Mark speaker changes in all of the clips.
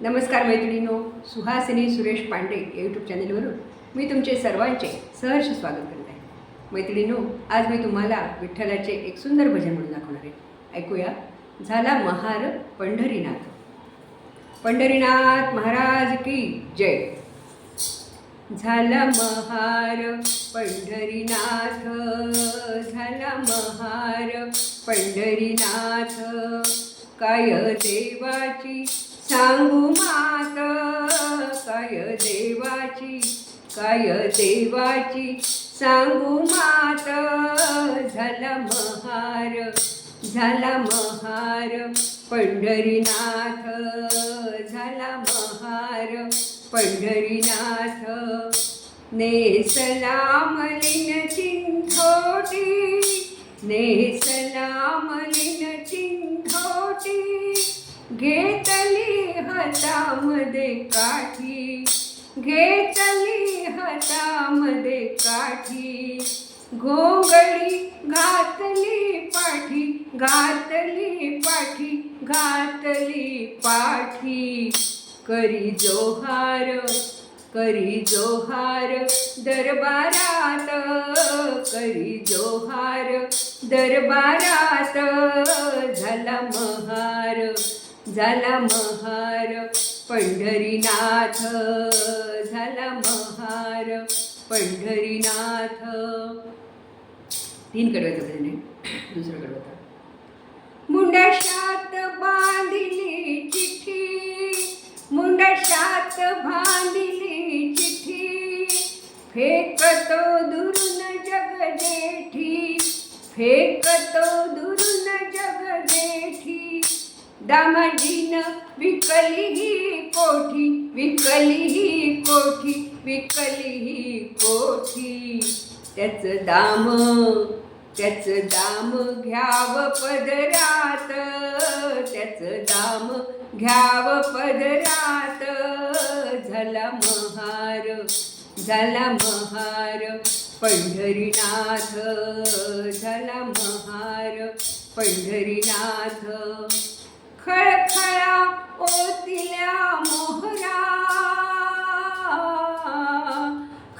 Speaker 1: नमस्कार मैत्रिणींनो सुहासिनी सुरेश पांडे या यूट्यूब चॅनेलवरून मी तुमचे सर्वांचे सहर्ष स्वागत करत आहे. मैत्रिणींनो आज मी तुम्हाला विठ्ठलाचे एक सुंदर भजन म्हणून दाखवणार आहे. ऐकूया. झाला महार पंढरीनाथ. पंढरीनाथ महाराज की जय. झाला महार पंढरीनाथ झाला महार पंढरीनाथ. काय देवाची सांगू मात काय देवाची काय देवाची? सांगू मात झाला महार झाला महार पंढरीनाथ झाला महार पंढरीनाथ. नेसला मलिन चिंथोटी नेसला मलिन चिंथोटी घेतल हातामध्ये काठी. घेतली हातामध्ये काठी. घोंगडी घातली पाठी घातली पाठी घातली पाठी. करी जोहार करी जोहार दरबारात. करी जोहार दरबारात झाला महार. झाला महार पंढरीनाथ झाला महार पंढरीनाथ. तीन कडव्याचं भजन आहे दुसरं कडवता मुंडाशात बांधिली चिठ्ठी मुंडाशात बांधिली चिठ्ठी. फेकतो दुरून जग जेठी फेकतो दुरून जग दामाजीन विकली ही कोठी विकली ही कोठी विकली ही कोठी. त्याचं दाम त्याचं दाम घ्याव पदरात त्याचं दाम घ्याव पदरात. झाला महार झाला महार पंढरीनाथ झाला महार पंढरीनाथ. खळखळा ओतिल्या मोहरा.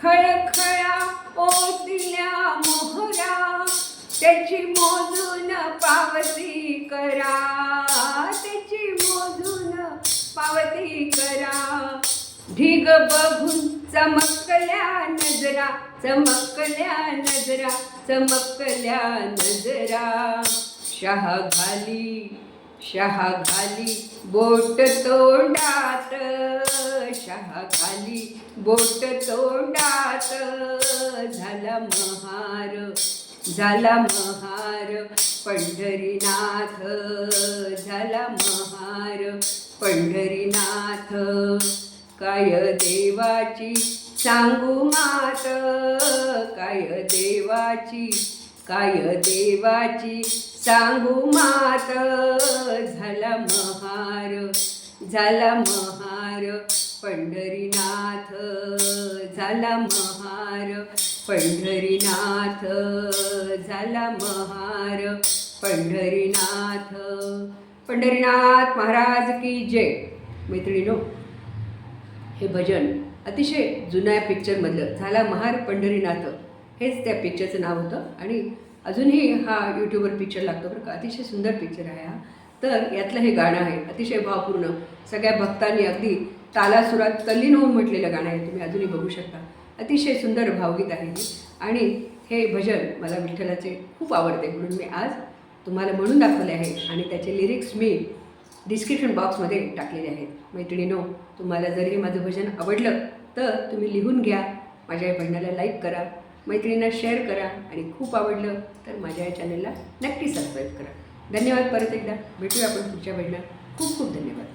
Speaker 1: खळखळा ओतिल्या मोहरा. त्याची मोजून पावती करा. त्याची मोजून पावती करा. ढिग बघून चमकल्या नजरा चमकल्या नजरा चमकल्या नजरा. शहा घाली शहा घाली बोट तोंडात शहा घाली बोट तोंडात. झाला महार झाला महार पंढरीनाथ. झाला महार पंढरीनाथ. काय देवाची सांगू मात काय देवाची काय देवाची सांगू मात झाला महार झाला महार पंढरीनाथ झाला महार पंढरीनाथ झाला महार पंढरीनाथ. पंढरीनाथ महाराज की जय. मैत्रिणीनो हे भजन अतिशय जुन्या पिक्चरमधलं झाला महार पंढरीनाथ. हेच त्या पिक्चरचं नाव होतं आणि अजूनही हा यूट्यूबवर पिक्चर लागतो बरं का? अतिशय सुंदर पिक्चर आहे हा. तर यातलं हे गाणं आहे अतिशय भावपूर्ण. सगळ्या भक्तांनी अगदी तालासुरात तल्लीन होऊन म्हटलेलं गाणं आहे तुम्ही अजूनही बघू शकता. अतिशय सुंदर भावगीत आहे आणि हे भजन मला विठ्ठलाचे खूप आवडते म्हणून मी आज तुम्हाला म्हणून दाखवले आहे आणि त्याचे लिरिक्स मी डिस्क्रिप्शन बॉक्समध्ये टाकलेले आहेत. मैत्रिणीनो तुम्हाला जर हे माझं भजन आवडलं तर तुम्ही लिहून घ्या. माझ्या या भजनाला लाईक करा. मैत्रिणींना शेअर करा आणि खूप आवडलं तर माझ्या या चॅनलला नक्की सबस्क्राईब करा. धन्यवाद परत एकदा. भेटूया आपण पुढच्या वेळेला खूप खूप धन्यवाद.